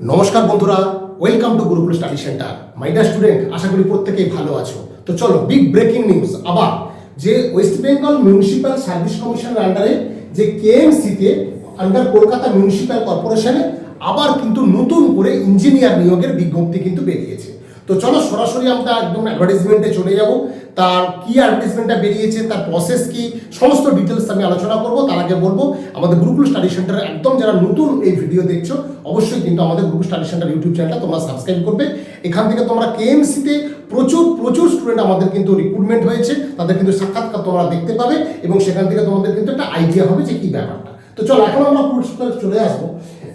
নমস্কার বন্ধুরা welcome to Gurukul study centre my student আশা করি প্রত্যেকেই ভালো আছো। তো চলো বিগ ব্রেকিং নিউজ আবার, যে ওয়েস্ট বেঙ্গল মিউনিসিপ্যাল সার্ভিস কমিশনের আন্ডারে যে কেএমসিতে আন্ডার কলকাতা মিউনিসিপ্যাল কর্পোরেশনে আবার কিন্তু নতুন করে ইঞ্জিনিয়ার নিয়োগের বিজ্ঞপ্তি কিন্তু বেরিয়েছে। তো চলো সরাসরি আমরা একদম অ্যাডভার্টাইজমেন্টে চলে যাব। তার কি অ্যাডভার্টাইজমেন্টটা বেরিয়েছে, তার প্রসেস কি, সমস্ত ডিটেলস আমি আলোচনা করব। তার আগে বলব, আমাদের গ্রুপুল স্টাডি সেন্টারে একদম যারা নতুন এই ভিডিও দেখছ, অবশ্যই কিন্তু আমাদের গ্রুপ স্টাডি সেন্টার ইউটিউব চ্যানেলটা তোমরা সাবস্ক্রাইব করবে। এখান থেকে তোমরা কেএমসিতে প্রচুর প্রচুর স্টুডেন্ট আমাদের কিন্তু রিক্রুটমেন্ট হয়েছে। তাদের কিন্তু সাক্ষাৎকার তোমরা দেখতে পাবে এবং সেখান থেকে তোমাদের কিন্তু একটা আইডিয়া হবে যে কি ব্যাপারটা। তো চলো, এখন আমরা পুরস্কার চলে আসব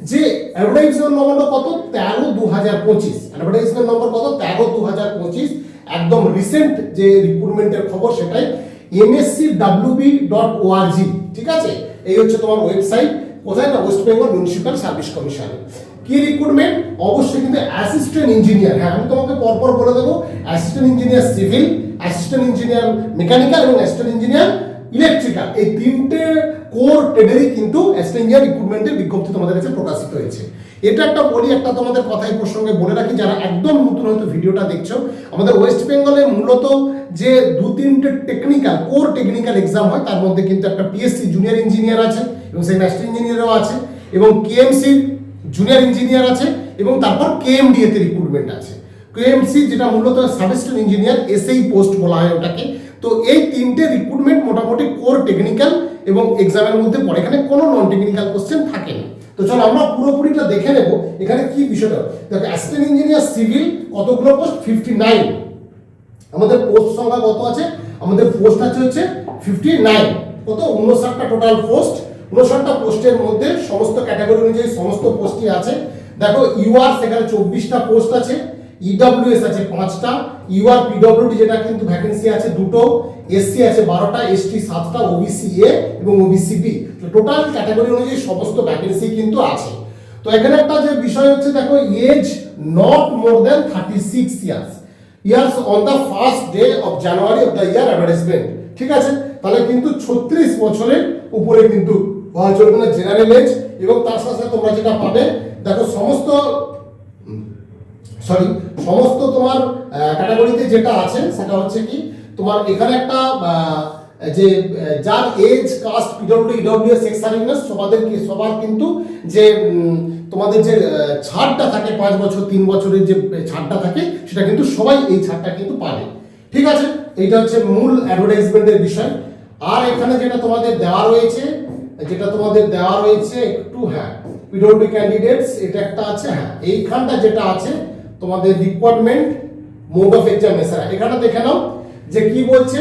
যে অ্যাডভার্টাইজমেন্ট নম্বরটা কত? তেরো দু হাজার পঁচিশ। অ্যাডভার্টাইজমেন্ট নম্বর কত? তেরো দু হাজার পঁচিশ। একদম রিসেন্ট যে রিক্রুটমেন্টের খবর সেটাই এমএসসি ডাব্লিউবি ডট ওআরজি ঠিক আছে? এই হচ্ছে তোমার ওয়েবসাইট কোথায়? না West Bengal municipal service commission কি রিক্রুটমেন্ট অবশ্যই কিন্তু অ্যাসিস্ট্যান্ট ইঞ্জিনিয়ার হ্যাঁ আমি তোমাকে পরপর বলে দেবো। Assistant engineer civil assistant engineer mechanical এবং অ্যাসিস্ট্যান্ট ইঞ্জিনিয়ার ইলেকট্রিক্যাল এই তিনটে কোর ট্রেডেরই কিন্তু অ্যাসিস্ট্যান্ট ইঞ্জিনিয়ার রিক্রুটমেন্টের বিজ্ঞপ্তি তোমাদের কাছে প্রকাশিত হয়েছে। এটা একটা বলি, একটা তোমাদের কথাই প্রসঙ্গে বলে রাখি, যারা একদম নতুন হয়তো ভিডিওটা দেখছ, আমাদের ওয়েস্ট বেঙ্গলে মূলত যে দু তিনটে টেকনিক্যাল কোর টেকনিক্যাল এক্সাম হয়, তার মধ্যে কিন্তু একটা পিএসসি জুনিয়র ইঞ্জিনিয়ার আছে এবং সেই ন্যাশনাল ইঞ্জিনিয়ারও আছে এবং কেএমসির জুনিয়র ইঞ্জিনিয়ার আছে এবং তারপর কেএমডি এতে রিক্রুটমেন্ট আছে। কেএমসি যেটা মূলত সাবস্টেন্ট ইঞ্জিনিয়ার এসএই পোস্ট বলা হয় ওটাকে। তো এই তিনটে রিক্রুটমেন্ট মোটামুটি কোর টেকনিক্যাল এবং এক্সামের মধ্যে পড়ে। এখানে কোনো নন টেকনিক্যাল কোশ্চেন থাকে না। তো চলো আমরা পুরোপুরিটা দেখে নেব এখানে কি বিষয়টা দেখো অ্যাসিস্ট্যান্ট ইঞ্জিনিয়ার সিভিল কতগুলো পোস্ট ফিফটি নাইন আমাদের পোস্ট সংখ্যা কত আছে? আমাদের পোস্ট আছে হচ্ছে ফিফটি নাইন কত? উনষাটটা টোটাল পোস্ট উনষাটটা পোস্টের মধ্যে সমস্ত ক্যাটাগরি অনুযায়ী সমস্ত পোস্টই আছে। দেখো ইউআর সেখানে চব্বিশটা পোস্ট আছে। ইডব্লিউএস আছে পাঁচটা ইউআর পিডব্লিউডি যেটা কিন্তু ভ্যাকেন্সি আছে দুটো এসসি আছে বারোটা এসটি সাতটা ওবিসি এ এবং ওবিসি বি টোটাল ক্যাটাগরি অনুযায়ী সমস্ত ভ্যাকেন্সি কিন্তু আছে। তো এখানে একটা যে বিষয় হচ্ছে, দেখো age not more than thirty six years years on the first day of January of the year advertisement ঠিক আছে? তাহলে কিন্তু ছত্রিশ বছরের উপরে কিন্তু জেনারেল এজ এবং তার সাথে সাথে তোমরা যেটা পাবে, দেখো, সমস্ত সরি সমস্ত তোমার ক্যাটাগরিতে যেটা আছে, সেটা হচ্ছে কি, তোমার এখানে একটা যে যার age caste PW EW sex service সবাদের সবার কিন্তু যে তোমাদের যে ছাড়টা থাকে পাঁচ বছর, তিন বছরের যে ছাড়টা থাকে, সেটা কিন্তু সবাই এই ছাড়টা কিন্তু পাবে। ঠিক আছে? এইটা হচ্ছে মূল অ্যাডভার্টাইজমেন্টের বিষয়। আর এখানে যেটা তোমাদের দেওয়া রয়েছে, যেটা তোমাদের দেওয়া রয়েছে একটু হ্যাঁ পিডব্লিউ ক্যান্ডিডেটস এটা একটা আছে হ্যাঁ এইখানটা যেটা আছে তোমাদের রিকোয়ারমেন্ট মোড অফ এক্সামিনেশন এখানে দেখে নাও যে কি বলছে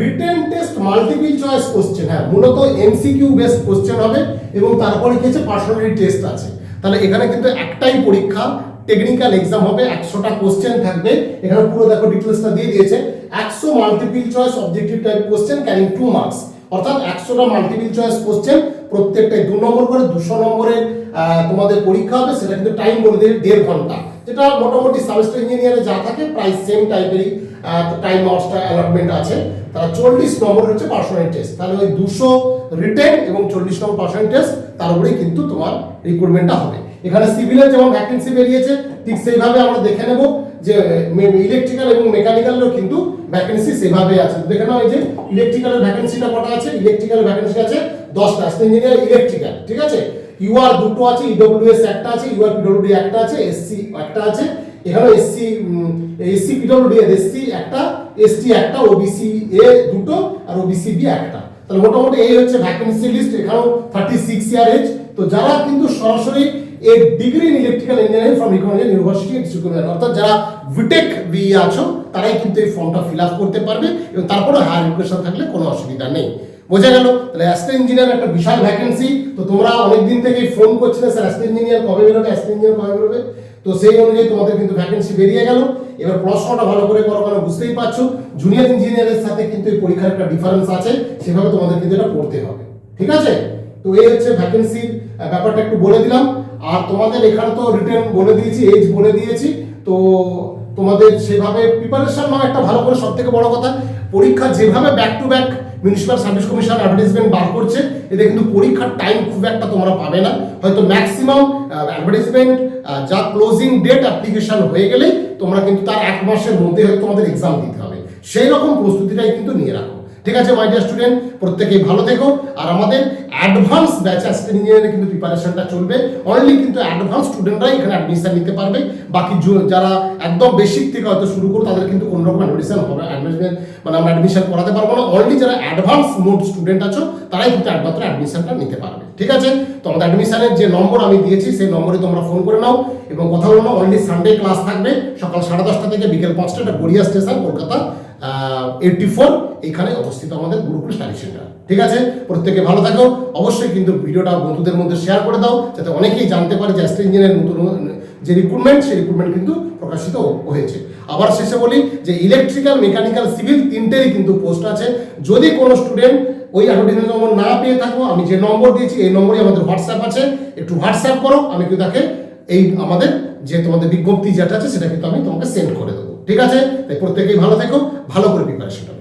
written test multiple choice question হ্যাঁ মূলত এমসিকিউ বেসড কোশ্চেন হবে এবং তারপরে কি আছে পার্সোনালিটি টেস্ট আছে। তাহলে এখানে কিন্তু একটাই পরীক্ষা টেকনিক্যাল এক্সাম হবে, একশোটা কোশ্চেন থাকবে। এখানে পুরো দেখো ডিটেলসটা দিয়ে দিয়েছে, একশো multiple choice objective type question carrying two marks অর্থাৎ একশোটা মাল্টিপল চয়েস কোশ্চেন প্রত্যেকটাই দু নম্বর করে, দুশো নম্বরের তোমাদের পরীক্ষা হবে, সেটা কিন্তু টাইম বলে দেড় ঘণ্টা। যেটা মোটামুটি সাবস্টার ইঞ্জিনিয়ারে যা থাকে, প্রায় সেম টাইপেরই টাইম আওয়ার্সটা অ্যালটমেন্ট আছে। তারা চল্লিশ নম্বর হচ্ছে পার্সোনাল টেস্ট তাহলে ওই দুশো রিটেন এবং চল্লিশ নম্বর পার্সোনাল টেস্ট তার উপরেই কিন্তু তোমার রিক্রুটমেন্টটা হবে। এখানে সিভিলের যেমন ভ্যাকেন্সি বেরিয়েছে, ঠিক সেইভাবে আমরা দেখে নেব যে ইলেকট্রিক্যাল এবং মেকানিক্যালেরও কিন্তু ভ্যাকেন্সি সেভাবে আছে। দেখে নাও এই যে ইলেকট্রিক্যালের ভ্যাকেন্সিটা কটা আছে? ইলেকট্রিক্যাল ভ্যাকেন্সি আছে, দশটা। ইঞ্জিনিয়ার ইলেকট্রিক্যাল ঠিক আছে? ইউআর দুটো আছে ইডব্লিউএস একটা আছে, ইউআর পিডব্লিউডি একটা আছে এসসি একটা আছে, এখানে এসসি এসসি পিডব্লিউডি এসসি একটা এসটি একটা ওবিসি এ দুটো, আর ওবিসি বি একটা। তাহলে মোটামুটি এই হচ্ছে ভ্যাকেন্সি লিস্ট এখানেও থার্টি সিক্স ইয়ার এজ তো যারা কিন্তু সরাসরি a degree in electrical engineering from economic university institute অর্থাৎ যারা বিটেক বি আছো, তারাই কিন্তু এই ফর্মটা ফিল আপ করতে পারবে এবং তারপরে হায়ার এডুকেশন থাকলে কোনো অসুবিধা নেই। বোঝা গেল? তাহলে অ্যাসিস্ট্যান্ট ইঞ্জিনিয়ার একটা বিশাল ভ্যাকেন্সি তো তোমরা অনেক দিন থেকেই ফোন করছিলে, স্যার, অ্যাসিস্ট্যান্ট ইঞ্জিনিয়ার কবে বেরোবে? অ্যাসিস্ট্যান্ট ইঞ্জিনিয়ার কবে বেরোবে? তো সেই অনুযায়ী তোমাদের কিন্তু ভ্যাকেন্সি বেরিয়ে গেল। এবার পড়াশোনাটা ভালো করে করো কারণ বুঝতেই পারছ? জুনিয়র ইঞ্জিনিয়ারের সাথে কিন্তু এই পরীক্ষার একটা ডিফারেন্স আছে। সেভাবে তোমাদের কিন্তু এটা পড়তে হবে। ঠিক আছে? তো এই হচ্ছে ভ্যাকেন্সির ব্যাপারটা একটু বলে দিলাম। আর তোমাদের এখানে তো রিটার্ন বলে দিয়েছি এজ বলে দিয়েছি। তো তোমাদের সেভাবে প্রিপারেশন নাও একটা ভালো করে সব থেকে বড় কথা, পরীক্ষা যেভাবে back to back municipal service commission advertisement বার করছে। এতে কিন্তু পরীক্ষার টাইম খুব একটা তোমরা পাবে না। হয়তো ম্যাক্সিমাম অ্যাডভার্টাইজমেন্ট যা ক্লোজিং ডেট অ্যাপ্লিকেশন হয়ে গেলে তোমরা কিন্তু তার এক মাসের মধ্যে হয়তো তোমাদের এক্সাম দিতে হবে। সেই রকম প্রস্তুতিটাই কিন্তু নিয়ে রাখো। ঠিক আছে মাই ডিয়ার স্টুডেন্ট প্রত্যেকেই ভালো থেকো। আর আমাদের অ্যাডভান্স ব্যাচ অ্যাসিস্ট্যান্ট ইঞ্জিনিয়ারিং কিন্তু প্রিপারেশনটা চলবে। অনলি কিন্তু অ্যাডভান্স স্টুডেন্টরাই এখানে অ্যাডমিশন নিতে পারবে। বাকি যারা একদম বেসিক থেকে হয়তো শুরু করো, তাদের কিন্তু কোনো রকম অ্যাডমিশন হবে অ্যাডমিশন মানে আমরা অ্যাডমিশন করাতে পারব না। অনলি যারা অ্যাডভান্স মোড স্টুডেন্ট আছো, তারাই কিন্তু একমাত্র অ্যাডমিশনটা নিতে পারবে। ঠিক আছে? তো আমাদের অ্যাডমিশনের যে নম্বর আমি দিয়েছি, সেই নম্বরে তোমরা ফোন করে নাও। এবং কথা বলো অনলি সানডে ক্লাস থাকবে। সকাল সাড়ে দশটা থেকে বিকেল পাঁচটা এটা Garia station Kolkata. Eighty four এখানে অবস্থিত আমাদের গুরুকুল স্টাডি সেন্টার ঠিক আছে? প্রত্যেকে ভালো থাকো। অবশ্যই কিন্তু ভিডিওটা বন্ধুদের মধ্যে শেয়ার করে দাও, যাতে অনেকেই জানতে পারে যে অ্যাস্ট্রা ইঞ্জিনিয়ার নতুন, যে রিক্রুটমেন্ট সেই রিক্রুটমেন্ট কিন্তু প্রকাশিত হয়েছে। আবার শেষে বলি যে ইলেকট্রিক্যাল মেকানিক্যাল সিভিল তিনটেরই কিন্তু পোস্ট আছে। যদি কোনো স্টুডেন্ট ওই অ্যাডভার্টাইজমেন্ট নম্বর না পেয়ে থাকো, আমি যে নম্বর দিয়েছি, এই নম্বরে আমাদের হোয়াটসঅ্যাপ আছে। একটু হোয়াটসঅ্যাপ করো, আমি কিন্তু তাকে এই আমাদের যে তোমাদের বিজ্ঞপ্তি যেটা আছে, সেটা কিন্তু আমি তোমাকে সেন্ড করে দেবো। ঠিক আছে? তাই প্রত্যেকেই ভালো থেকো ভালো করে প্রিপারেশনটা